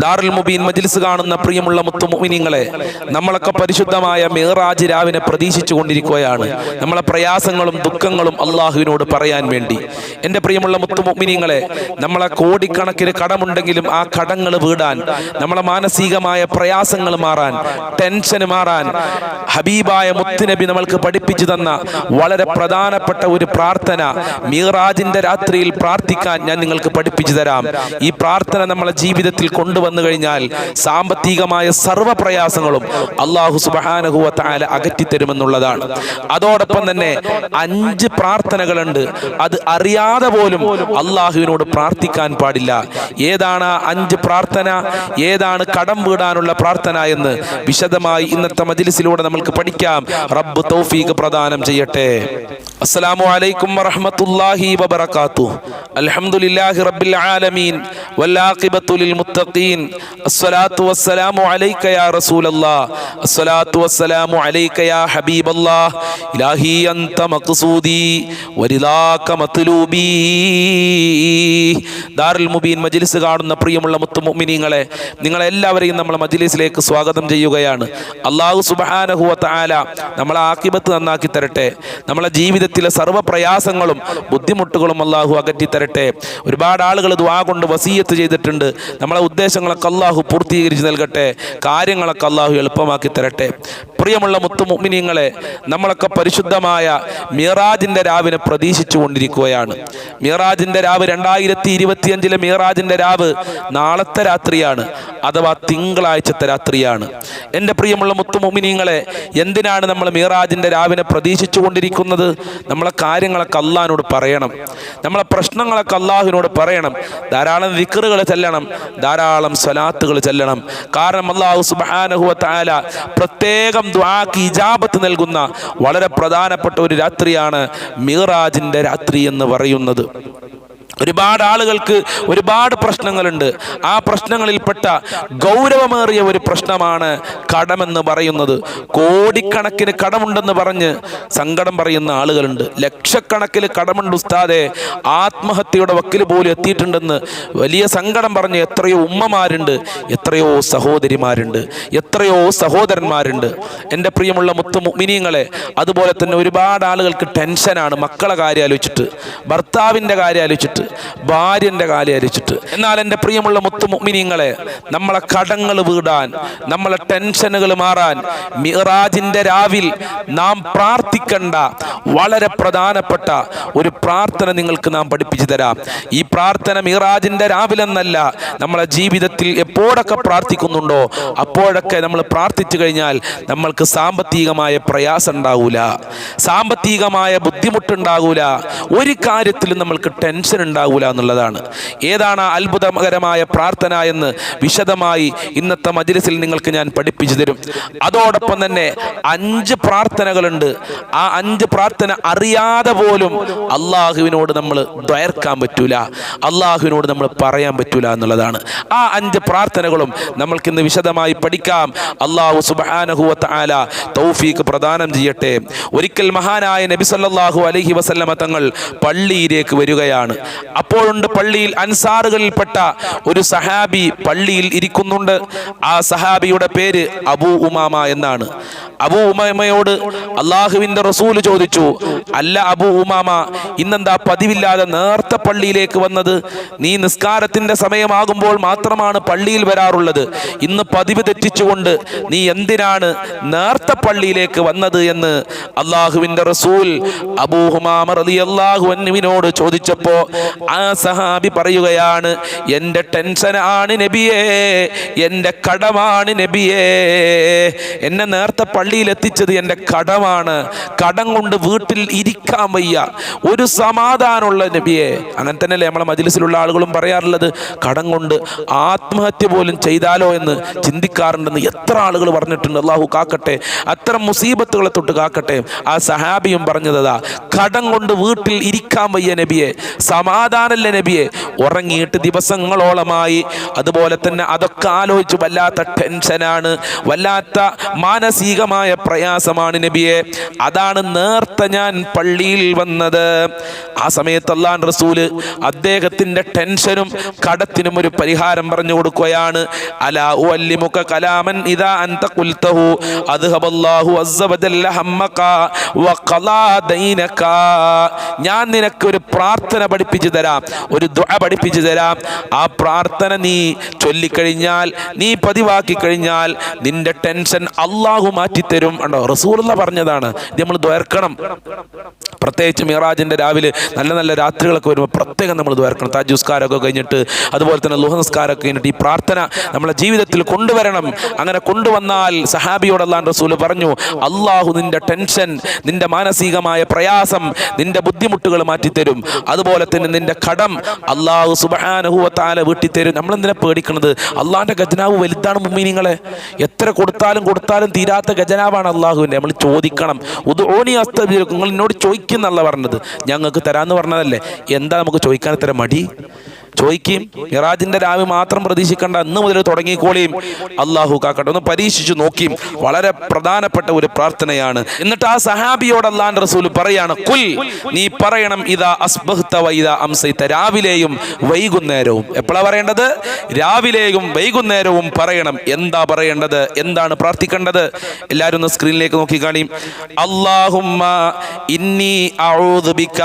ദാറുൽ മുബീൻ മജ്ലിസ് കാണുന്ന പ്രിയമുള്ള മുത്തുമുമിനിങ്ങളെ നമ്മളൊക്കെ പരിശുദ്ധമായ മേറാജ് രാവിനെ പ്രതീക്ഷിച്ചു കൊണ്ടിരിക്കുകയാണ്. നമ്മളെ പ്രയാസങ്ങളും ദുഃഖങ്ങളും അള്ളാഹുവിനോട് പറയാൻ വേണ്ടി. എന്റെ പ്രിയമുള്ള മുത്തുമുമിനിങ്ങളെ നമ്മളെ കോടിക്കണക്കിന് കടമുണ്ടെങ്കിലും ആ കടങ്ങൾ വീടാൻ നമ്മളെ മാനസികമായ പ്രയാസങ്ങൾ മാറാൻ ടെൻഷൻ മാറാൻ ഹബീബായ മുത്തുനബി നമ്മൾക്ക് പഠിപ്പിച്ചു തന്ന വളരെ പ്രധാനപ്പെട്ട ഒരു പ്രാർത്ഥന മീറാജിന്റെ രാത്രിയിൽ പ്രാർത്ഥിക്കാൻ ഞാൻ നിങ്ങൾക്ക് പഠിപ്പിച്ചു തരാം. ഈ പ്രാർത്ഥന നമ്മളെ ജീവിതത്തിൽ കൊണ്ടുവന്നു കഴിഞ്ഞാൽ സാമ്പത്തികമായ സർവ പ്രയാസങ്ങളും അള്ളാഹു സുബാനഹുവ അകറ്റിത്തരുമെന്നുള്ളതാണ്. അതോടൊപ്പം തന്നെ അഞ്ച് പ്രാർത്ഥനകളുണ്ട്. അത് അറിയാതെ പോലും അള്ളാഹുവിനോട് പ്രാർത്ഥിക്കാൻ പാടില്ല. ഏതാണ് അഞ്ച് പ്രാർത്ഥന? ഏതാണ് കടം വീടാനുള്ള പ്രാർത്ഥന എന്ന് വിശദമായി ഇന്നത്തെ മജിലിസിലൂടെ നമുക്ക് പഠിക്കാം. റബ്ബ് തൗഫീഖ് പ്രദാനം ചെയ്യട്ടെ. അസ്സലാമു അലൈക്കും വറഹ്മത്തുള്ളാഹി വബറകാതുഹു. അൽഹംദുലില്ലാഹി റബ്ബിൽ ആലമീൻ. വൽ ആഖിബത്തു ലിൽ മുത്തഖീൻ. അസ്സലാത്തു വസ്സലാമു അലൈക യാ റസൂലല്ലാഹ് അസ്സലാത്തു വസ്സലാമു അലൈക യാ ഹബീബല്ലാഹ് ഇലാഹി അൻത മഖ്സൂദി വരിദാക മത്ലൂബി. ദാറുൽ മുബീൻ മജ്ലിസ് കാണുന്ന പ്രിയമുള്ള മുത്തുമുഅ്മിനീങ്ങളെ നിങ്ങളെല്ലാവരെയും നമ്മൾ മജ്ലിസിലേക്ക് സ്വാഗതം ചെയ്യുകയാണ്. അള്ളാഹു സുബ്ഹാനഹു വ നമ്മളെ ആക്കിബത്ത് നന്നാക്കി തരട്ടെ. നമ്മളെ ജീവിതത്തിലെ സർവ പ്രയാസങ്ങളും ബുദ്ധിമുട്ടുകളും അള്ളാഹു അകറ്റി തരട്ടെ ഒരുപാട് ആളുകൾ ദ്വാ കൊണ്ട് വസീയത്ത് ചെയ്തിട്ടുണ്ട്. നമ്മളെ ഉദ്ദേശങ്ങളൊക്കെ അള്ളാഹു പൂർത്തീകരിച്ച് നൽകട്ടെ. കാര്യങ്ങളൊക്കെ അള്ളാഹു എളുപ്പമാക്കി തരട്ടെ. പ്രിയമുള്ള മുത്തുമുമിനിയങ്ങളെ നമ്മളൊക്കെ പരിശുദ്ധമായ മിറാജിന്റെ രാവിനെ പ്രതീക്ഷിച്ചു കൊണ്ടിരിക്കുകയാണ് മിറാജിന്റെ രാവ് രണ്ടായിരത്തി ഇരുപത്തിയഞ്ചിലെ മീറാജിന്റെ രാവ് നാളത്തെ രാത്രിയാണ് അഥവാ തിങ്കളാഴ്ചത്തെ രാത്രിയാണ്. എന്റെ പ്രിയമുള്ള മുത്തുമുമിനിയങ്ങളെ എന്തിനാണ് നമ്മൾ മീറാജിന്റെ രാവിനെ പ്രതീക്ഷിച്ചു കൊണ്ടിരിക്കുന്നത് നമ്മളെ കാര്യങ്ങളൊക്കെ അള്ളാഹിനോട് പറയണം. നമ്മളെ പ്രശ്നങ്ങളൊക്കെ അള്ളാഹുവിനോട് പറയണം. ധാരാളം വിക്കറുകൾ ചെല്ലണം ധാരാളം സ്വലാത്തുകൾ ചെല്ലണം. കാരണം അള്ളാഹു സുബാനഹുവ താല പ്രത്യേകം ദ്വാക്ക് ഇജാബത്ത് നൽകുന്ന വളരെ പ്രധാനപ്പെട്ട ഒരു രാത്രിയാണ് മിറാജിന്റെ രാത്രി എന്ന് പറയുന്നത്. പറഞ്ഞു. ഒരുപാട് ആളുകൾക്ക് ഒരുപാട് പ്രശ്നങ്ങളുണ്ട്. ആ പ്രശ്നങ്ങളിൽപ്പെട്ട ഗൗരവമേറിയ ഒരു പ്രശ്നമാണ് കടമെന്ന് പറയുന്നത്. കോടിക്കണക്കിന് കടമുണ്ടെന്ന് പറഞ്ഞ് സങ്കടം പറയുന്ന ആളുകളുണ്ട്. ലക്ഷക്കണക്കിന് കടമുണ്ട് ഉസ്താദെ. ആത്മഹത്യയുടെ വക്കിൽ പോലും എത്തിയിട്ടുണ്ടെന്ന് വലിയ സങ്കടം പറഞ്ഞ് എത്രയോ ഉമ്മമാരുണ്ട് എത്രയോ സഹോദരിമാരുണ്ട് എത്രയോ സഹോദരന്മാരുണ്ട്. എന്റെ പ്രിയമുള്ള മുത്തു മിനിയങ്ങളെ അതുപോലെ തന്നെ ഒരുപാട് ആളുകൾക്ക് ടെൻഷനാണ് മക്കളെ കാര്യം ആലോചിച്ചിട്ട് ഭർത്താവിന്റെ കാര്യം ആലോചിച്ചിട്ട്. ഭാര്യന്റെ കാലി അരിച്ചിട്ട് എന്നാൽ എന്റെ പ്രിയമുള്ള മുത്തു മിനിങ്ങളെ നമ്മളെ കടങ്ങൾ വീടാൻ നമ്മളെ ടെൻഷനുകൾ മാറാൻ മിറാജിന്റെ രാവിൽ നാം പ്രാർത്ഥിക്കേണ്ട വളരെ പ്രധാനപ്പെട്ട ഒരു പ്രാർത്ഥന നിങ്ങൾക്ക് നാം പഠിപ്പിച്ചു തരാം. ഈ പ്രാർത്ഥന മിറാജിന്റെ രാവിലെന്നല്ല നമ്മളെ ജീവിതത്തിൽ എപ്പോഴൊക്കെ പ്രാർത്ഥിക്കുന്നുണ്ടോ അപ്പോഴൊക്കെ നമ്മൾ പ്രാർത്ഥിച്ചു കഴിഞ്ഞാൽ നമ്മൾക്ക് സാമ്പത്തികമായ പ്രയാസം ഉണ്ടാവൂല. സാമ്പത്തികമായ ബുദ്ധിമുട്ടുണ്ടാകൂല ഒരു കാര്യത്തിലും നമ്മൾക്ക് ടെൻഷൻ ഉണ്ടാകൂല എന്നുള്ളതാണ്. ഏതാണ് അത്ഭുതകരമായ പ്രാർത്ഥന എന്ന് വിശദമായി ഇന്നത്തെ മജ്ലിസിൽ നിങ്ങൾക്ക് ഞാൻ പഠിപ്പിച്ചു തരും. അതോടൊപ്പം തന്നെ അഞ്ച് പ്രാർത്ഥനകളുണ്ട്. ആ അഞ്ച് പ്രാർത്ഥന അറിയാതെ പോലും അള്ളാഹുവിനോട് നമ്മൾ ദയർക്കാൻ പറ്റൂല. അള്ളാഹുവിനോട് നമ്മൾ പറയാൻ പറ്റൂല എന്നുള്ളതാണ്. ആ അഞ്ച് പ്രാർത്ഥനകളും നമ്മൾക്കിന്ന് വിശദമായി പഠിക്കാം. അള്ളാഹു സുബാനഹുവത്ത് ആല തൗഫീഖ് പ്രദാനം ചെയ്യട്ടെ. ഒരിക്കൽ മഹാനായ നബി സല്ലല്ലാഹു അലൈഹി വസല്ലമ തങ്ങൾ പള്ളിയിലേക്ക് വരികയാണ്. അപ്പോഴുണ്ട് പള്ളിയിൽ അൻസാറുകളിൽപ്പെട്ട ഒരു സഹാബി പള്ളിയിൽ ഇരിക്കുന്നുണ്ട്. ആ സഹാബിയുടെ പേര് അബൂ ഉമാമ എന്നാണ്. അബൂ ഉമാമയോട് അള്ളാഹുവിന്റെ റസൂൽ ചോദിച്ചു അല്ല അബൂ ഉമാമ ഇന്നെന്താ പതിവില്ലാതെ നേർത്ത പള്ളിയിലേക്ക് വന്നത്? നീ നിസ്കാരത്തിന്റെ സമയമാകുമ്പോൾ മാത്രമാണ് പള്ളിയിൽ വരാറുള്ളത്. ഇന്ന് പതിവ് തെറ്റിച്ചുകൊണ്ട് നീ എന്തിനാണ് നേർത്ത പള്ളിയിലേക്ക് വന്നത് എന്ന് അള്ളാഹുവിന്റെ റസൂൽ അബൂ ഹുമാമ റളിയല്ലാഹു അൻഹുവിനോട് ചോദിച്ചപ്പോ ആ സഹാബി പറയുകയാണ് എന്റെ ടെൻഷനാണ് നബിയേ എന്റെ കടമാണ് നബിയേ. എന്നെ നേരത്തെ പള്ളിയിൽ എത്തിച്ചത് എന്റെ കടമാണ്. കടം കൊണ്ട് വീട്ടിൽ ഇരിക്കാൻ വയ്യ. ഒരു സമാധാനമുള്ള നബിയെ. അങ്ങനെ തന്നെയല്ലേ നമ്മളെ മജിലിസിലുള്ള ആളുകളും പറയാറുള്ളത് കടം കൊണ്ട് ആത്മഹത്യ പോലും ചെയ്താലോ എന്ന് ചിന്തിക്കാറുണ്ടെന്ന് എത്ര ആളുകൾ പറഞ്ഞിട്ടുണ്ട്. അള്ളാഹു കാക്കട്ടെ അത്തരം മുസീബത്തുകളെ തൊട്ട് കാക്കട്ടെ. ആ സഹാബിയും പറഞ്ഞതാ കടം കൊണ്ട് വീട്ടിൽ ഇരിക്കാൻ വയ്യ നബിയെ. സമാ സമാധാനമല്ലേ നബിയെ? ഉറങ്ങിയിട്ട് ദിവസങ്ങളോളമായി. അതുപോലെ തന്നെ അതൊക്കെ ആലോചിച്ച് വല്ലാത്ത ടെൻഷനാണ്. വല്ലാത്ത മാനസികമായ പ്രയാസമാണ് നബിയെ. അതാണ് നേർത്ത ഞാൻ പള്ളിയിൽ വന്നത്. ആ സമയത്ത് അള്ളാൻ റസൂൽ അദ്ദേഹത്തിന്റെ ടെൻഷനും കടത്തിനും ഒരു പരിഹാരം പറഞ്ഞു കൊടുക്കുകയാണ്. അലാ ഉഅല്ലിമുക കലാമൻ ഇദാ അൻത ഖുൽതഹു അദ്ഹബല്ലാഹു അസ്സ ഹമ്മക വഖലാ ദൈനക ഞാൻ നിനക്ക് ഒരു പ്രാർത്ഥന പഠിപ്പിച്ചു തരാം. ഒരു ദുആ പഠിപ്പിച്ചു തരാം. ആ പ്രാർത്ഥന നീ ചൊല്ലിക്കഴിഞ്ഞാൽ നീ പതിവാക്കി കഴിഞ്ഞാൽ നിന്റെ ടെൻഷൻ അള്ളാഹു മാറ്റിത്തരും ഉണ്ടോ റസൂലുള്ള പറഞ്ഞതാണ്. ഇത് നമ്മൾ ദ്വർക്കണം. പ്രത്യേകിച്ച് മിറാജിന്റെ രാവിലെ നല്ല നല്ല രാത്രികളൊക്കെ വരുമ്പോൾ പ്രത്യേകം നമ്മൾ ദ്വർക്കണം. താജുസ്കാരമൊക്കെ കഴിഞ്ഞിട്ട് അതുപോലെ തന്നെ ലുഹനസ്കാരമൊക്കെ കഴിഞ്ഞിട്ട് ഈ പ്രാർത്ഥന നമ്മളെ ജീവിതത്തിൽ കൊണ്ടുവരണം. അങ്ങനെ കൊണ്ടുവന്നാൽ സഹാബിയോട് അള്ളാൻ റസൂൽ പറഞ്ഞു അള്ളാഹു നിന്റെ ടെൻഷൻ നിന്റെ മാനസികമായ പ്രയാസം നിന്റെ ബുദ്ധിമുട്ടുകൾ മാറ്റിത്തരും. അതുപോലെ തന്നെ നിന്റെ കടം അള്ളാഹു സുബാനഹുവത്താല നമ്മൾ എന്തിനാ പേടിക്കണത്? അള്ളാഹിന്റെ ഖജനാവ് വലുതാണ് മുമ്മീനിങ്ങളെ. എത്ര കൊടുത്താലും കൊടുത്താലും തീരാത്ത ഖജനാവാണ് അള്ളാഹുവിന്റെ നമ്മൾ ചോദിക്കണം. ഉത് ഓണി അസ്തബീർ നിങ്ങൾ എന്നോട് ചോദിക്കുന്നല്ല പറഞ്ഞത്. ഞങ്ങൾക്ക് തരാമെന്ന് പറഞ്ഞതല്ലേ. എന്താ നമുക്ക് ചോദിക്കാൻ ഇത്ര മടി? ചോദിക്കും. മിറാജിന്റെ രാവ് മാത്രം പ്രതീക്ഷിക്കേണ്ട. അന്ന് മുതൽ തുടങ്ങിക്കോളിയും അള്ളാഹു കാക്കട്ടെ. ഒന്ന് പരീക്ഷിച്ചു നോക്കിയും വളരെ പ്രധാനപ്പെട്ട ഒരു പ്രാർത്ഥനയാണ്. എന്നിട്ട് ആ സഹാബിയോട് അള്ളാൻ റസൂൽ പറയാണ് കുൽ നീ പറയണം ഇതാ അസ്ബഹ്ത വൈദാ അംസൈത്ത രാവിലെയും വൈകുന്നേരവും. എപ്പോഴാ പറയേണ്ടത്? രാവിലെയും വൈകുന്നേരവും പറയണം. എന്താ പറയേണ്ടത്? എന്താണ് പ്രാർത്ഥിക്കേണ്ടത്? എല്ലാവരും ഒന്ന് സ്ക്രീനിലേക്ക് നോക്കി കാണിയും അള്ളാഹുമ്മ ഇന്നി ബിക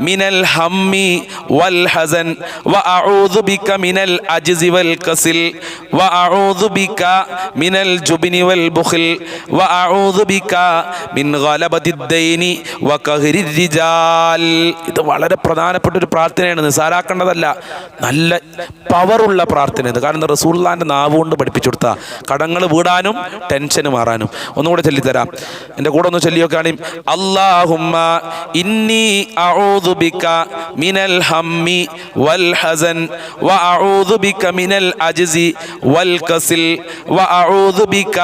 മിനൽ ഹമ്മി വൽ ഹസൻ وأعوذ بك من العجز والكسل وأعوذ بك من الجبن والبخل وأعوذ بك من غلبة الدين وقهر الرجال ഇത് വളരെ പ്രധാനപ്പെട്ട ഒരു പ്രാർത്ഥനയാണ് നിസാരാക്കേണ്ടതല്ല നല്ല പവറുള്ള പ്രാർത്ഥന ഇത് കാരണം റസൂള്ളാൻ്റെ നാവ് കൊണ്ട് പഠിപ്പിച്ചു കൊടുത്ത കടങ്ങൾ വീടാനും ടെൻഷൻ മാറാനും ഒന്നുകൂടെ ചൊല്ലിത്തരാം എൻ്റെ കൂടെ ഒന്ന് ചൊല്ലിയൊക്കെയാണ് അള്ളാഹുമ്മ ഇന്നി അഊദു ബിക മിനൽ ഹമ്മി വൽ الحزن وأعوذ بك من العجز والكسل وأعوذ بك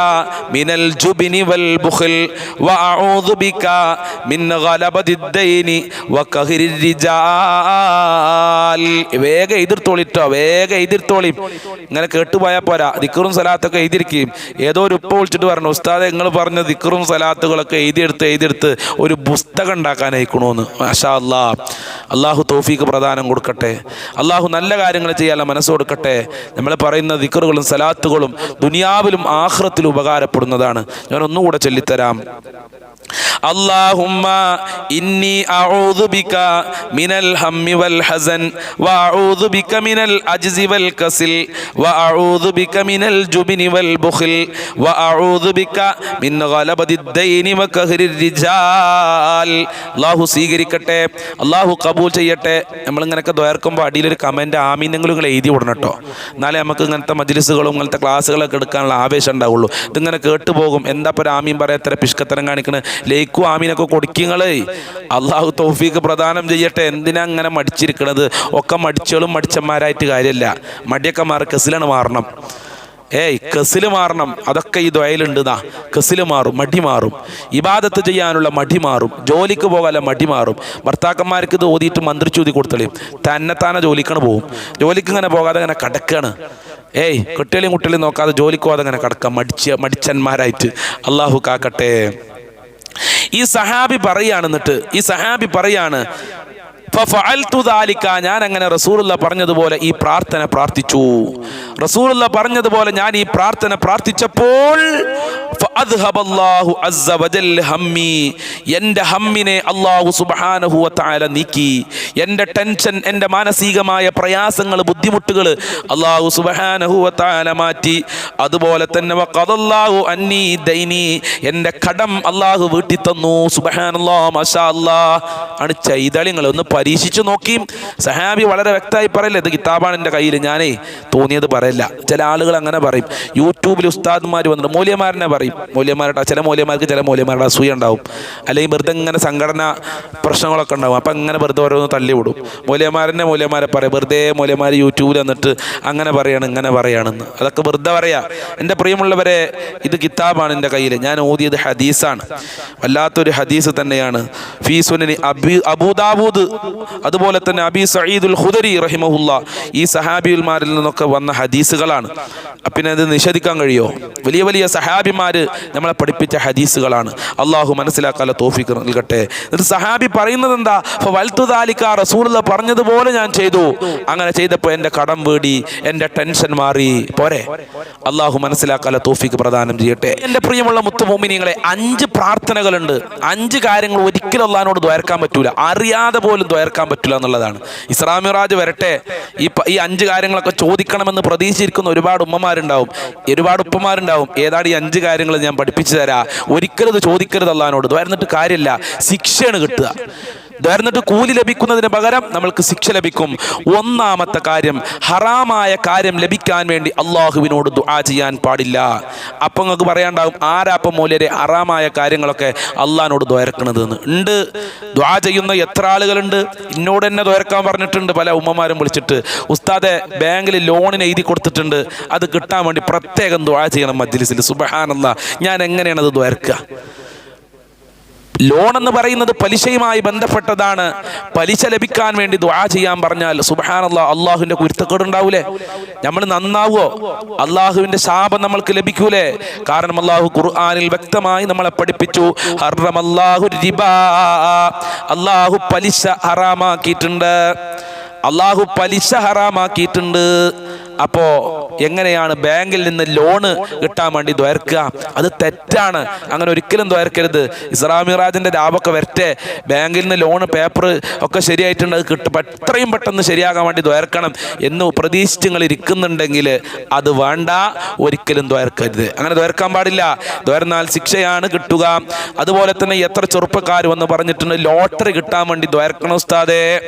من الجبن والبخل وأعوذ بك من غلبة الدين وقهر الرجال വേഗം എതിർത്തോളിട്ടോ വേഗം എതിർത്തോളി ഇങ്ങനെ കേട്ടുപോയാൽ പോരാ ദിക്കറും സലാത്തൊക്കെ എഴുതിയിരിക്കുകയും ഏതോ ഒരു ഉപ്പ വിളിച്ചിട്ട് പറഞ്ഞു ഉസ്താദെ നിങ്ങൾ പറഞ്ഞ ദിക്കറും സലാത്തുകളൊക്കെ എഴുതിയെടുത്ത് എഴുതിയെടുത്ത് ഒരു പുസ്തകം ഉണ്ടാക്കാനായിക്കണമെന്ന് മാഷാ അല്ലാ അള്ളാഹു തോഫീക്ക് പ്രദാനം കൊടുക്കട്ടെ അള്ളാഹു നല്ല കാര്യങ്ങൾ ചെയ്യാനുള്ള മനസ്സ് കൊടുക്കട്ടെ നമ്മൾ പറയുന്ന ദിക്കറുകളും സലാത്തുകളും ദുനിയാവിലും ആഹ്റത്തിലും ഉപകാരപ്പെടുന്നതാണ് ഞാൻ ഒന്നുകൂടെ ചൊല്ലിത്തരാം اللهم إني أعوذ بك من الهم والحزن وأعوذ بك من العجز والكسل وأعوذ بك من الجبن والبخل وأعوذ بك من غلبة الدين وقهر الرجال അള്ളാഹു സ്വീകരിക്കട്ടെ അള്ളാഹു കബൂൽ ചെയ്യട്ടെ നമ്മളിങ്ങനെയൊക്കെ ദ്വയർക്കുമ്പോൾ അടിയിലൊരു ആമീനെങ്കിലും നിങ്ങൾ എഴുതി വിടണം കേട്ടോ. എന്നാലേ നമുക്ക് ഇങ്ങനത്തെ മജ്ലിസുകളും ഇങ്ങനത്തെ ക്ലാസ്സുകളൊക്കെ എടുക്കാനുള്ള ആവേശം ഉണ്ടാവുള്ളൂ. ഇതിങ്ങനെ കേട്ടു പോകും എന്താ ഇപ്പോൾ ആമീൻ പറയാ? എത്ര പിഷ്കത്തരം കാണിക്കണത് ലേക്കും ആമീനൊക്കെ കൊടുക്കിങ്ങളേ അള്ളാഹു തൗഫീക്ക് പ്രദാനം ചെയ്യട്ടെ. എന്തിനാ അങ്ങനെ മടിച്ചിരിക്കണത്? ഒക്കെ മടിച്ചുകളും മടിച്ചന്മാരായിട്ട് കാര്യമില്ല മടിയൊക്കെ മാറി കെസിലാണ് മാറണം. ഏയ് കസിൽ മാറണം. അതൊക്കെ ഈ ദ്വയലുണ്ട് നാ കസിൽ മാറും മടി മാറും. ഇബാദത്ത് ചെയ്യാനുള്ള മടി മാറും. ജോലിക്ക് പോകാനുള്ള മടി മാറും. ഭർത്താക്കന്മാർക്ക് ഇത് ഓതിയിട്ട് മന്ത്രിച്ചൂതി കൊടുത്തളിയും തന്നെത്താനെ ജോലിക്കാണ് പോകും ജോലിക്ക് ഇങ്ങനെ പോകാതെ ഇങ്ങനെ കിടക്കാണ്. ഏയ് കുട്ടികളെയും കുട്ടികളെയും നോക്കാതെ ജോലിക്ക് പോകാതെ ഇങ്ങനെ കിടക്കാം. മടിച്ച മടിച്ചന്മാരായിട്ട്. അള്ളാഹു കാക്കട്ടെ. ഈ സഹാബി പറയാണ് എന്നിട്ട് ഈ സഹാബി പറയാണ് ഞാൻ അങ്ങനെ റസൂറുള്ള പറഞ്ഞതുപോലെ ഈ പ്രാർത്ഥന പ്രാർത്ഥിച്ചു. റസൂലുള്ള പറഞ്ഞതുപോലെ ഞാൻ ഈ പ്രാർത്ഥന പ്രാർത്ഥിച്ചപ്പോൾ എന്റെ ഹമ്മിനെ അല്ലാഹു സുബ്ഹാനഹു വതആല നീക്കി. എന്റെ ടെൻഷൻ എന്റെ മാനസികമായ പ്രയാസങ്ങൾ ബുദ്ധിമുട്ടുകൾ അല്ലാഹു സുബ്ഹാനഹു വതആല മാറ്റി. അതുപോലെ തന്നെ വഖദല്ലാഹു അന്നി ദൈനി. എന്റെ കടം അല്ലാഹു വീട്ടി തന്നു. സുബ്ഹാനല്ലാഹ് മാഷാ ആണ് ചൈതളിങ്ങൾ ഒന്ന് പരീക്ഷിച്ചു നോക്കി. സഹാബി വളരെ വ്യക്തമായി പറയില്ല ഇത് കിതാബാണ് എന്റെ കയ്യിൽ ഞാനേ തോന്നിയത് പറയില്ല. ചില ആളുകൾ അങ്ങനെ പറയും. യൂട്യൂബിൽ ഉസ്താദ്മാർ വന്നിട്ട് മൂല്യമാരനെ പറയും. മൂല്യമാരുടെ ചില മൂല്യന്മാർക്ക് ചില മൂല്യന്മാരുടെ അസൂയ ഉണ്ടാവും. അല്ലെങ്കിൽ വെറുതെ ഇങ്ങനെ സംഘടന പ്രശ്നങ്ങളൊക്കെ ഉണ്ടാവും. അപ്പം അങ്ങനെ വെറുതെ ഓരോന്ന് തള്ളിവിടും. വിടും മൂല്യന്മാരെ പറയും. വെറുതെ മൂല്യന്മാർ യൂട്യൂബിൽ വന്നിട്ട് അങ്ങനെ പറയാണ് ഇങ്ങനെ പറയാണെന്ന്. അതൊക്കെ വെറുതെ പറയാം. എന്റെ പ്രിയമുള്ളവരെ ഇത് കിതാബാണ് എന്റെ കയ്യിൽ ഞാൻ ഓതിയത് ഹദീസാണ്. വല്ലാത്തൊരു ഹദീസ് തന്നെയാണ്. ഫീ സുനനി അബി അബൂദാബൂദ് അതുപോലെ തന്നെ അബി സയ്യിദുൽ ഹുദരി റഹിമഹുല്ല. ഈ സഹാബിയുൽമാരിൽ നിന്നൊക്കെ വന്ന ഹദീസുകളാണ്. പിന്നെ അത് നിഷേധിക്കാൻ കഴിയോ? വലിയ വലിയ സഹാബിമാർ നമ്മളെ പഠിപ്പിച്ച ഹദീസുകളാണ്. അള്ളാഹു മനസ്സിലാക്കാനുള്ള തോഫിക്ക് നൽകട്ടെ. എന്നിട്ട് സഹാബി പറയുന്നത് എന്താ? വൽത്തുതാലിക്ക റസൂലുള്ള പറഞ്ഞതുപോലെ ഞാൻ ചെയ്തു. അങ്ങനെ ചെയ്തപ്പോൾ എന്റെ കടം വീടി എന്റെ ടെൻഷൻ മാറി. പോരെ? അള്ളാഹു മനസ്സിലാക്കാനുള്ള തോഫിക്ക് പ്രദാനം ചെയ്യട്ടെ. എന്റെ പ്രിയമുള്ള മുത്തുമോമിനിങ്ങളെ അഞ്ച് പ്രാർത്ഥനകളുണ്ട്. അഞ്ച് കാര്യങ്ങൾ ഒരിക്കലും അള്ളഹാനോട് ദ്വയർക്കാൻ പറ്റൂല. അറിയാതെ പോലും ദ്വയർക്കാൻ പറ്റൂല എന്നുള്ളതാണ്. ഇസ്ലാമിറാജ് വരട്ടെ. ഈ ഈ അഞ്ച് കാര്യങ്ങളൊക്കെ ചോദിക്കണമെന്ന് പ്രതീക്ഷിച്ചിരിക്കുന്ന ഒരുപാട് ഉമ്മമാരുണ്ടാവും. ഒരുപാട് ഉപ്പമാരുണ്ടാവും. ഏതാണ് ഈ അഞ്ച് കാര്യങ്ങൾ ഞാൻ പഠിപ്പിച്ചു തരാം. ഒരിക്കലും ചോദിക്കരുത് അള്ളഹാനോട്. വരുന്നിട്ട് കാര്യമില്ല. ശിക്ഷയാണ് കിട്ടുക. ദ്വയർന്നിട്ട് കൂലി ലഭിക്കുന്നതിന് പകരം നമ്മൾക്ക് ശിക്ഷ ലഭിക്കും. ഒന്നാമത്തെ കാര്യം ഹറാമായ കാര്യം ലഭിക്കാൻ വേണ്ടി അള്ളാഹുവിനോട് ദുആ ചെയ്യാൻ പാടില്ല. അപ്പം നിങ്ങൾക്ക് പറയാണ്ടാവും ആരാപ്പ മൂല്യരെ ഹറാമായ കാര്യങ്ങളൊക്കെ അള്ളഹാനോട് ദ്വയർക്കണത് എന്ന് ഉണ്ട്. ദ്വാ ചെയ്യുന്ന എത്ര ആളുകളുണ്ട്? എന്നോട് തന്നെ ദ്വരക്കാൻ പറഞ്ഞിട്ടുണ്ട് പല ഉമ്മമാരും വിളിച്ചിട്ട്. ഉസ്താദെ ബാങ്കിൽ ലോണിന് എഴുതി കൊടുത്തിട്ടുണ്ട്. അത് കിട്ടാൻ വേണ്ടി പ്രത്യേകം ദ്വാ ചെയ്യണം മജ്ലിസിൽ. സുബഹാനല്ല. ഞാൻ എങ്ങനെയാണ് അത് ദ്വയർക്കുക ലോൺ എന്ന് പറയുന്നത് പലിശയുമായി ബന്ധപ്പെട്ടതാണ്. പലിശ ലഭിക്കാൻ വേണ്ടി ദ്വാ ചെയ്യാൻ പറഞ്ഞാൽ സുബഹാനല്ല അള്ളാഹുവിന്റെ കുരുത്തക്കേട് ഉണ്ടാവൂലേ? നമ്മൾ നന്നാവോ? അള്ളാഹുവിന്റെ ശാപം നമ്മൾക്ക് ലഭിക്കൂലേ? കാരണം അള്ളാഹു ഖുർആാനിൽ വ്യക്തമായി നമ്മളെ പഠിപ്പിച്ചു അള്ളാഹു പലിശ ഹറാമാക്കിയിട്ടുണ്ട്. അള്ളാഹു പലിശ ഹറാമാക്കിയിട്ടുണ്ട്. അപ്പോ എങ്ങനെയാണ് ബാങ്കിൽ നിന്ന് ലോണ് കിട്ടാൻ വേണ്ടി ദ്വയർക്കുക? അത് തെറ്റാണ്. അങ്ങനെ ഒരിക്കലും ദ്വയർക്കരുത്. ഇസ്ലാമിറാജിന്റെ ലാഭമൊക്കെ വരട്ടെ. ബാങ്കിൽ നിന്ന് ലോണ് പേപ്പർ ഒക്കെ ശരിയായിട്ടുണ്ട്. അത് കിട്ടും എത്രയും പെട്ടെന്ന് ശരിയാകാൻ വേണ്ടി ദ്വയർക്കണം എന്ന് പ്രതീക്ഷിച്ച് നിങ്ങൾ ഇരിക്കുന്നുണ്ടെങ്കിൽ അത് വേണ്ട. ഒരിക്കലും ദ്വയർക്കരുത്. അങ്ങനെ ദ്വയർക്കാൻ പാടില്ല. ദ്വയർന്നാൽ ശിക്ഷയാണ് കിട്ടുക. അതുപോലെ തന്നെ എത്ര ചെറുപ്പക്കാർ വന്ന് പറഞ്ഞിട്ടുണ്ട് ലോട്ടറി കിട്ടാൻ വേണ്ടി ദ്വയർക്കണം ഉസ്താദേ.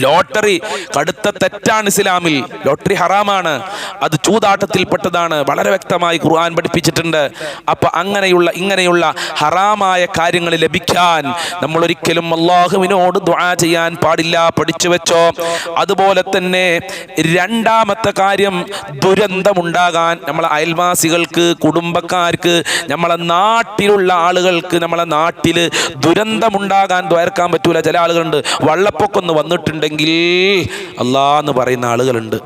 ലോട്ടറി കടുത്ത തെറ്റാണ് ഇസ്ലാമിൽ. ലോട്ടറി ഹറാമാണ്. അത് ചൂതാട്ടത്തിൽപ്പെട്ടതാണ്. വളരെ വ്യക്തമായി ഖുർആൻ പഠിപ്പിച്ചിട്ടുണ്ട്. അപ്പൊ അങ്ങനെയുള്ള ഇങ്ങനെയുള്ള ഹറാമായ കാര്യങ്ങൾ ലഭിക്കാൻ നമ്മൾ ഒരിക്കലും അള്ളാഹുവിനോട് ദുആ ചെയ്യാൻ പാടില്ല. പഠിച്ചു വെച്ചോ. അതുപോലെ തന്നെ രണ്ടാമത്തെ കാര്യം ദുരന്തമുണ്ടാകാൻ നമ്മളെ അയൽവാസികൾക്ക് കുടുംബക്കാർക്ക് നമ്മളെ നാട്ടിലുള്ള ആളുകൾക്ക് നമ്മളെ നാട്ടിൽ ദുരന്തമുണ്ടാകാൻ ദ്വയർക്കാൻ പറ്റൂല. ചില ആളുകളുണ്ട്. വള്ളപ്പൊക്കം ഒന്ന് വന്നിട്ടുണ്ടെങ്കിൽ അല്ലാ എന്ന് പറയുന്ന ആളുകളുണ്ട്.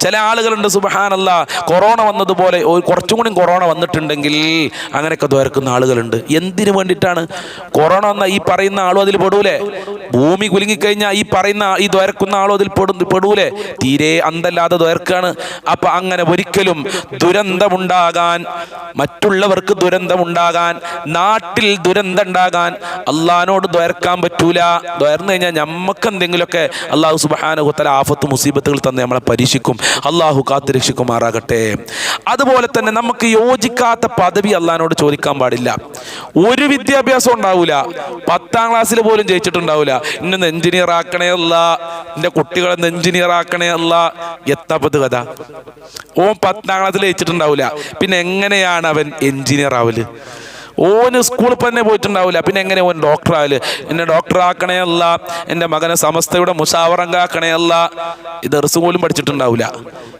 ചില ആളുകളുണ്ട് സുബഹാനല്ല കൊറോണ വന്നതുപോലെ കുറച്ചും കൂടി കൊറോണ വന്നിട്ടുണ്ടെങ്കിൽ അങ്ങനെയൊക്കെ ദ്വയർക്കുന്ന ആളുകളുണ്ട്. എന്തിനു വേണ്ടിയിട്ടാണ്? കൊറോണ വന്ന ഈ പറയുന്ന ആളും അതിൽ പെടൂലേ? ഭൂമി കുലുങ്ങിക്കഴിഞ്ഞാൽ ഈ പറയുന്ന ഈ ദ്വരക്കുന്ന ആളോ അതിൽ പെടും പെടൂലേ? തീരെ അന്തല്ലാതെ ദ്വരക്കാണ് അപ്പൊ അങ്ങനെ ഒരിക്കലും ദുരന്തമുണ്ടാകാൻ മറ്റുള്ളവർക്ക് ദുരന്തമുണ്ടാകാൻ നാട്ടിൽ ദുരന്തം ഉണ്ടാകാൻ അള്ളഹാനോട് ദ്വരക്കാൻ പറ്റൂല. ദ്വയർന്നു കഴിഞ്ഞാൽ ഞമ്മക്ക് എന്തെങ്കിലുമൊക്കെ അള്ളാഹു സുബാനുഹത്തല ആഫത്ത് മുസീബത്തുകൾ തന്നെ നമ്മളെ പരീക്ഷിക്കും. അള്ളാഹു കാത്തു രക്ഷിക്കുമാറാകട്ടെ. അതുപോലെ തന്നെ നമുക്ക് യോജിക്കാത്ത പദവി അള്ളഹാനോട് ചോദിക്കാൻ പാടില്ല. ഒരു വിദ്യാഭ്യാസം ഉണ്ടാവൂല. പത്താം ക്ലാസ്സിൽ പോലും ജയിച്ചിട്ടുണ്ടാവില്ല ഇന്ന് എഞ്ചിനീയർ ആക്കണേ അല്ല. എന്റെ കുട്ടികളെ എഞ്ചിനീയർ ആക്കണേ അല്ല. എത്താപ്പത് കഥ. ഓൻ പത്താം ക്ലാസ്സിൽ ജയിച്ചിട്ടുണ്ടാവില്ല പിന്നെ എങ്ങനെയാണ് അവൻ എഞ്ചിനീയർ ആവൽ? ഓന് സ്കൂളിൽ തന്നെ പോയിട്ടുണ്ടാവില്ല പിന്നെ എങ്ങനെ ഓൻ ഡോക്ടർ ആവൽ? എന്നെ ഡോക്ടർ ആക്കണേ അല്ല എന്റെ മകനെ സമസ്തയുടെ മുഷാവറങ്കാക്കണേ അല്ല ഇത് പോലും പഠിച്ചിട്ടുണ്ടാവില്ല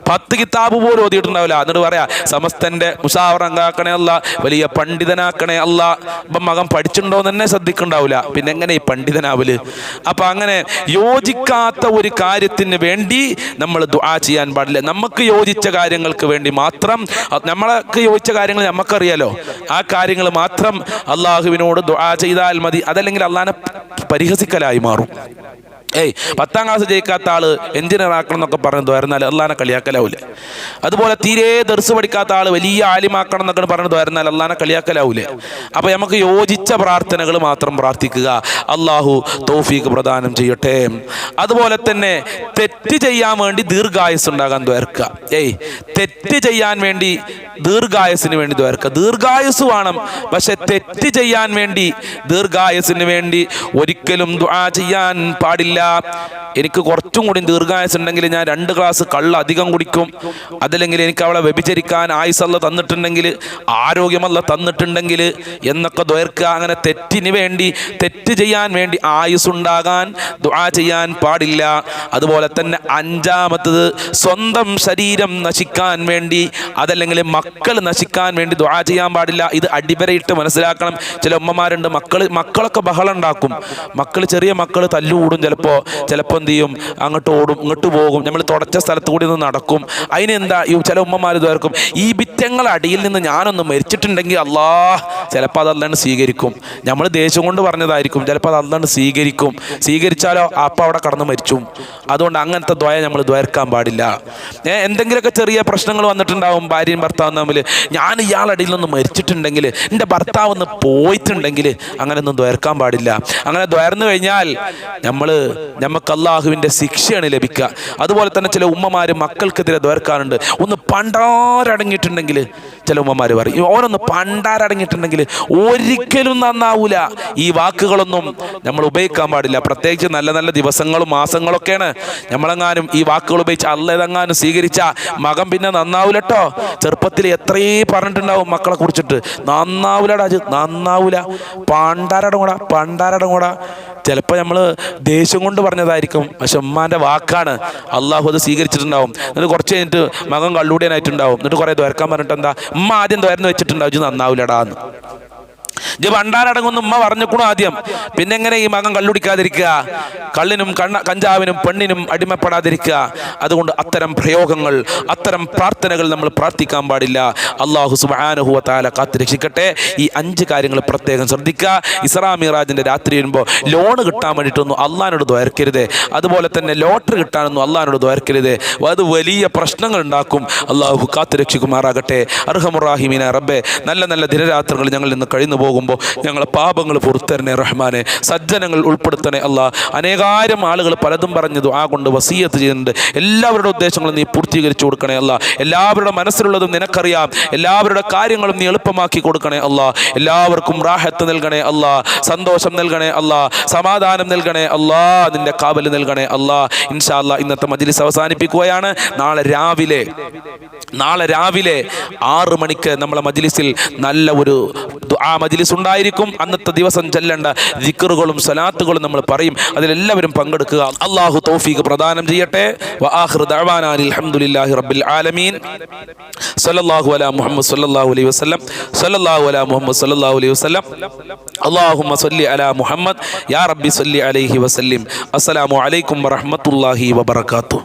പത്ത് കിതാബ് പോലും ഓതിയിട്ടുണ്ടാവില്ല എന്നിട്ട് പറയാ സമസ്തന്റെ മുഷാവറങ്കാക്കണേ അല്ല വലിയ പണ്ഡിതനാക്കണേ അല്ല ഇപ്പം മകൻ പഠിച്ചിട്ടുണ്ടോ എന്ന് തന്നെ ശ്രദ്ധിക്കണ്ടാവില്ല പിന്നെ എങ്ങനെ ഈ പണ്ഡിതനാവൽ? അപ്പൊ അങ്ങനെ യോജിക്കാത്ത ഒരു കാര്യത്തിന് വേണ്ടി നമ്മൾ ദുആ ചെയ്യാൻ പാടില്ല. നമുക്ക് യോജിച്ച കാര്യങ്ങൾക്ക് വേണ്ടി മാത്രം നമ്മളൊക്കെ യോജിച്ച കാര്യങ്ങൾ നമുക്കറിയാലോ. ആ കാര്യങ്ങൾ മാത്രം അള്ളാഹുവിനോട് ദുആ ചെയ്താൽ മതി. അതല്ലെങ്കിൽ അള്ളഹാനെ പരിഹസിക്കലായി മാറും. ഏയ് പത്താം ക്ലാസ് ജയിക്കാത്ത ആൾ എഞ്ചിനീയർ എന്നൊക്കെ പറഞ്ഞു വരുന്നാൽ അള്ളാനെ കളിയാക്കലാവൂലേ. അതുപോലെ തീരെ ദർസ് പഠിക്കാത്ത ആൾ വലിയ ആലിമാക്കണം എന്നൊക്കെ പറഞ്ഞു വരുന്നാൽ അള്ളാനെ കളിയാക്കലാവൂലേ. അപ്പൊ നമുക്ക് യോജിച്ച പ്രാർത്ഥനകൾ മാത്രം പ്രാർത്ഥിക്കുക. അള്ളാഹു തോഫീക്ക് പ്രദാനം ചെയ്യട്ടെ. അതുപോലെ തന്നെ തെറ്റ് ചെയ്യാൻ വേണ്ടി ദീർഘായുസ് ഉണ്ടാകാൻ ദ്വേർക്കുക ഏയ് തെറ്റ് ചെയ്യാൻ വേണ്ടി ദീർഘായുസിന് വേണ്ടി ദ്വേർക്കുക ദീർഘായുസ് വേണം പക്ഷെ തെറ്റ് ചെയ്യാൻ വേണ്ടി ദീർഘായുസിന് വേണ്ടി ഒരിക്കലും ചെയ്യാൻ പാടില്ല. എനിക്ക് കുറച്ചും കൂടി ദീർഘായുസുണ്ടെങ്കിൽ ഞാൻ രണ്ട് ഗ്ലാസ് കള്ള് അധികം കുടിക്കും. അതല്ലെങ്കിൽ എനിക്ക് അവളെ വ്യഭിചരിക്കാൻ ആയുസല്ല തന്നിട്ടുണ്ടെങ്കിൽ ആരോഗ്യമല്ല തന്നിട്ടുണ്ടെങ്കിൽ എന്നൊക്കെ ദ്വൈർക്കുക അങ്ങനെ തെറ്റിന് വേണ്ടി തെറ്റ് ചെയ്യാൻ വേണ്ടി ആയുസ് ഉണ്ടാകാൻ ദുആ ചെയ്യാൻ പാടില്ല. അതുപോലെ തന്നെ അഞ്ചാമത്തത് സ്വന്തം ശരീരം നശിക്കാൻ വേണ്ടി അതല്ലെങ്കിൽ മക്കൾ നശിക്കാൻ വേണ്ടി ദുആ ചെയ്യാൻ പാടില്ല. ഇത് അടിവരയിട്ട് മനസ്സിലാക്കണം. ചില ഉമ്മമാരുണ്ട് മക്കൾ മക്കളൊക്കെ ബഹളം ഉണ്ടാക്കും. മക്കൾ ചെറിയ മക്കൾ തല്ലുകൂടും ചിലപ്പോൾ ചിലപ്പോൾ എന്ത് ചെയ്യും? അങ്ങോട്ട് ഓടും ഇങ്ങോട്ട് പോകും. നമ്മൾ തുടച്ച സ്ഥലത്ത് കൂടി നിന്ന് നടക്കും. അതിനെന്താ ഈ ചില ഉമ്മമാർ ഇതായിരിക്കും ഈ ഭിറ്റങ്ങൾ അടിയിൽ നിന്ന് ഞാനൊന്ന് മരിച്ചിട്ടുണ്ടെങ്കിൽ അല്ലാ ചിലപ്പോൾ അത് അല്ലാണ്ട് സ്വീകരിക്കും. നമ്മൾ ദേഷ്യം കൊണ്ട് പറഞ്ഞതായിരിക്കും. ചിലപ്പോൾ അത് അല്ലാണ്ട് സ്വീകരിക്കും. സ്വീകരിച്ചാലോ അപ്പം അവിടെ കടന്ന് മരിച്ചു. അതുകൊണ്ട് അങ്ങനത്തെ ദ്വയ നമ്മൾ ദ്വയർക്കാൻ പാടില്ല. എന്തെങ്കിലുമൊക്കെ ചെറിയ പ്രശ്നങ്ങൾ വന്നിട്ടുണ്ടാവും ഭാര്യയും ഭർത്താവും തമ്മിൽ ഞാൻ ഇയാളടിയിൽ നിന്ന് മരിച്ചിട്ടുണ്ടെങ്കിൽ എന്റെ ഭർത്താവ് ഒന്ന് പോയിട്ടുണ്ടെങ്കിൽ അങ്ങനെ ഒന്നും ദ്വയർക്കാൻ പാടില്ല. അങ്ങനെ ദ്വയർന്നു കഴിഞ്ഞാൽ നമ്മൾ നമുക്ക് അള്ളാഹുവിന്റെ ശിക്ഷയാണ് ലഭിക്കുക. അതുപോലെ തന്നെ ചില ഉമ്മമാർ മക്കൾക്കെതിരെ ദ്വയർക്കാറുണ്ട് ഒന്ന് പണ്ടാരടങ്ങിയിട്ടുണ്ടെങ്കിൽ ചില ഉമ്മമാർ പറയും ഓനൊന്ന് പണ്ടാരടങ്ങിയിട്ടുണ്ടെങ്കിൽ ഒരിക്കലും നന്നാവൂല. ഈ വാക്കുകളൊന്നും നമ്മൾ ഉപയോഗിക്കാൻ പാടില്ല. പ്രത്യേകിച്ച് നല്ല നല്ല ദിവസങ്ങളും മാസങ്ങളൊക്കെയാണ്. നമ്മളെങ്ങാനും ഈ വാക്കുകൾ ഉപയോഗിച്ച് അല്ലേതെങ്ങാനും സ്വീകരിച്ച മകൻ പിന്നെ നന്നാവൂലട്ടോ ചെറുപ്പത്തിൽ എത്രയേ പറഞ്ഞിട്ടുണ്ടാവും മക്കളെ കുറിച്ചിട്ട്. നന്നാവൂലടാ നന്നാവൂല. പണ്ടാരടം കൂടാ പണ്ടാരടം കൂടാ ചിലപ്പോൾ നമ്മൾ ദേഷ്യം കൊണ്ട് പറഞ്ഞതായിരിക്കും. പക്ഷെ ഉമ്മാന്റെ വാക്കാണ്. അള്ളാഹു അത് സ്വീകരിച്ചിട്ടുണ്ടാവും. എന്നിട്ട് കുറച്ച് കഴിഞ്ഞിട്ട് മകൻ കള്ളൂടിയനായിട്ടുണ്ടാവും എന്നിട്ട് കുറേ ദ്വരക്കാൻ പറഞ്ഞിട്ട് എന്താ ഉമ്മ ആദ്യം ദ്വരന്ന് വെച്ചിട്ടുണ്ടാവും. ഇത് നന്നാവൂലടാന്ന് ഇത് ഭണ്ടാരടങ്ങുന്ന ഉമ്മ പറഞ്ഞുക്കണു ആദ്യം. പിന്നെ എങ്ങനെ ഈ മകൻ കള്ളുടിക്കാതിരിക്കുക? കള്ളിനും കണ്ണ കഞ്ചാവിനും പെണ്ണിനും അടിമപ്പെടാതിരിക്കുക. അതുകൊണ്ട് അത്തരം പ്രയോഗങ്ങൾ അത്തരം പ്രാർത്ഥനകൾ നമ്മൾ പ്രാർത്ഥിക്കാൻ പാടില്ല. അള്ളാഹു സുബാനുഹുവ താല കാത്തുരക്ഷിക്കട്ടെ ഈ അഞ്ച് കാര്യങ്ങൾ പ്രത്യേകം ശ്രദ്ധിക്കുക. ഇസ്രാ മിറാജിന്റെ രാത്രി വരുമ്പോൾ ലോൺ കിട്ടാൻ വേണ്ടിയിട്ടൊന്നും അള്ളഹാനോട് ദ്വയർക്കരുത് അതുപോലെ തന്നെ ലോട്ടറി കിട്ടാനൊന്നും അള്ളഹാനോട് ദ്വയർക്കരുത് അത് വലിയ പ്രശ്നങ്ങൾ ഉണ്ടാക്കും. അള്ളാഹു കാത്തുരക്ഷിക്കുമാറാകട്ടെ അർഹമുറാഹിമീന റബ്ബെ. നല്ല നല്ല ദിനരാത്രങ്ങൾ ഞങ്ങളിൽ നിന്ന് കഴിഞ്ഞു പോകുമ്പോൾ ഞങ്ങളെ പാപങ്ങൾ പുറത്തരണേ റഹ്മാനെ സജ്ജനങ്ങൾ ഉൾപ്പെടുത്തണേ അല്ല. അനേകായിരം ആളുകൾ പലതും പറഞ്ഞത് ആ കൊണ്ട് വസീയത്ത് ചെയ്യുന്നുണ്ട്. എല്ലാവരുടെ ഉദ്ദേശങ്ങളും നീ പൂർത്തീകരിച്ചു കൊടുക്കണേ അല്ല. എല്ലാവരുടെ മനസ്സിലുള്ളതും നിനക്കറിയാം. എല്ലാവരുടെ കാര്യങ്ങളും നീ എളുപ്പമാക്കി കൊടുക്കണേ അല്ല. എല്ലാവർക്കും റാഹത്ത് നൽകണേ അല്ല. സന്തോഷം നൽകണേ അല്ല. സമാധാനം നൽകണേ അല്ല. നിന്റെ കാവൽ നൽകണേ അല്ല. ഇൻഷാ അല്ലാ ഇന്നത്തെ മജ്ലിസ് അവസാനിപ്പിക്കുകയാണ്. നാളെ രാവിലെ നാളെ രാവിലെ ആറ് മണിക്ക് നമ്മളെ മജ്ലിസിൽ നല്ല ഒരു ആ മജിലിസ് ഉണ്ടായിരിക്കും. അന്നത്തെ ദിവസം ചെല്ലേണ്ട. ദിക്കറുകളും സലാത്തുകളും നമ്മൾ പറയും. അതിലെല്ലാവരും പങ്കെടുക്കുക. അള്ളാഹു തൗഫീഖ് പ്രദാനം ചെയ്യട്ടെ. റബ്ബിൽ ആലമീൻ. സല്ലല്ലാഹു അലാ മുഹമ്മദ് സല്ലല്ലാഹു അലൈഹി വസല്ലം. സല്ലല്ലാഹു അലാ മുഹമ്മദ് സല്ലല്ലാഹു അലൈഹി വസല്ലം. അല്ലാഹുമ്മ സല്ലി അലാ മുഹമ്മദ്. യാ റബ്ബി സല്ലി അലൈഹി അസ്സലാമു അലൈക്കും വറഹ്മത്തുള്ളാഹി വബറകാതുഹു.